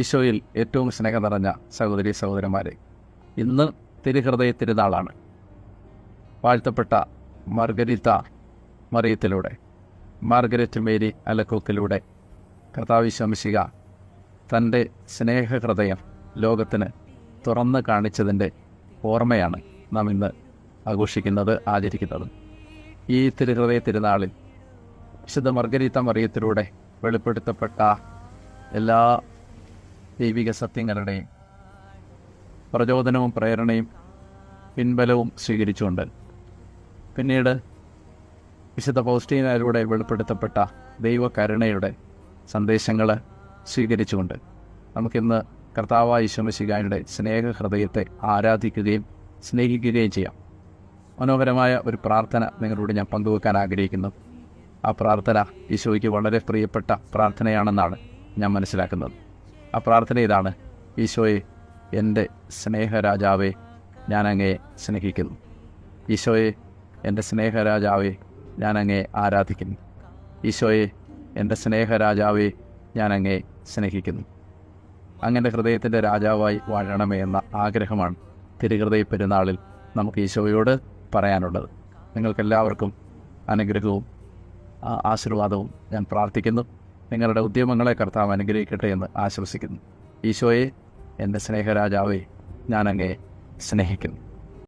ഈശോയിൽ ഏറ്റവും സ്നേഹം നിറഞ്ഞ സഹോദരി സഹോദരന്മാരെ ഇന്ന് തിരുഹൃദയ തിരുനാളാണ്. വാഴ്ത്തപ്പെട്ട മാർഗരിത്ത മറിയത്തിലൂടെ മാർഗരറ്റ് മേരി അലക്കോക്കിലൂടെ കർത്താവിശംശിക തന്റെ സ്നേഹഹൃദയം ലോകത്തിന് തുറന്ന് കാണിച്ചതിന്റെ ഓർമ്മയാണ് നാം ഇന്ന് ആഘോഷിക്കുന്നത് ആചരിക്കുന്നത്. ഈ തിരുഹൃദയ തിരുനാളിൽ വിശുദ്ധ മർഗരീത്ത മറിയത്തിലൂടെ വെളിപ്പെടുത്തപ്പെട്ട എല്ലാ ദൈവിക സത്യങ്ങളുടെ പ്രചോദനവും പ്രേരണയും പിൻബലവും സ്വീകരിച്ചുകൊണ്ട് പിന്നീട് വിശുദ്ധ പൗസ്റ്റീനയിലൂടെ വെളിപ്പെടുത്തപ്പെട്ട ദൈവകരുണയുടെ സന്ദേശങ്ങൾ സ്വീകരിച്ചുകൊണ്ട് നമുക്കിന്ന് കർത്താവായ ഈശ്വമശികായുടെ സ്നേഹഹൃദയത്തെ ആരാധിക്കുകയും സ്നേഹിക്കുകയും ചെയ്യാം. മനോഹരമായ ഒരു പ്രാർത്ഥന നിങ്ങളോട് ഞാൻ പങ്കുവെക്കാൻ ആഗ്രഹിക്കുന്നു. ആ പ്രാർത്ഥന ഈശോയ്ക്ക് വളരെ പ്രിയപ്പെട്ട പ്രാർത്ഥനയാണെന്നാണ് ഞാൻ മനസ്സിലാക്കുന്നത്. ആ പ്രാർത്ഥന ഇതാണ്. ഈശോയെ എന്റെ സ്നേഹരാജാവെ ഞാൻ അങ്ങയെ സ്നേഹിക്കുന്നു. ഈശോയെ എന്റെ സ്നേഹരാജാവെ ഞാൻ അങ്ങയെ ആരാധിക്കുന്നു. ഈശോയെ എന്റെ സ്നേഹരാജാവെ ഞാൻ അങ്ങയെ സ്നേഹിക്കുന്നു. അങ്ങനെ ഹൃദയത്തിന്റെ രാജാവായി വാഴണമേ എന്ന ആഗ്രഹമാണ് തിരുഹൃദയ പെരുന്നാളിൽ നമുക്ക് ഈശോയോട് പറയാനുള്ളത്. നിങ്ങൾക്കെല്ലാവർക്കും അനുഗ്രഹവും ആശീർവാദവും ഞാൻ പ്രാർത്ഥിക്കുന്നു. നിങ്ങളുടെ ഉദ്യമങ്ങളെ കർത്താവ് അനുഗ്രഹിക്കട്ടെ എന്ന് ആശംസിക്കുന്നു ഈശോയെ എന്റെ സ്നേഹരാജാവേ ഞാൻ അങ്ങയെ സ്നേഹിക്കുന്നു.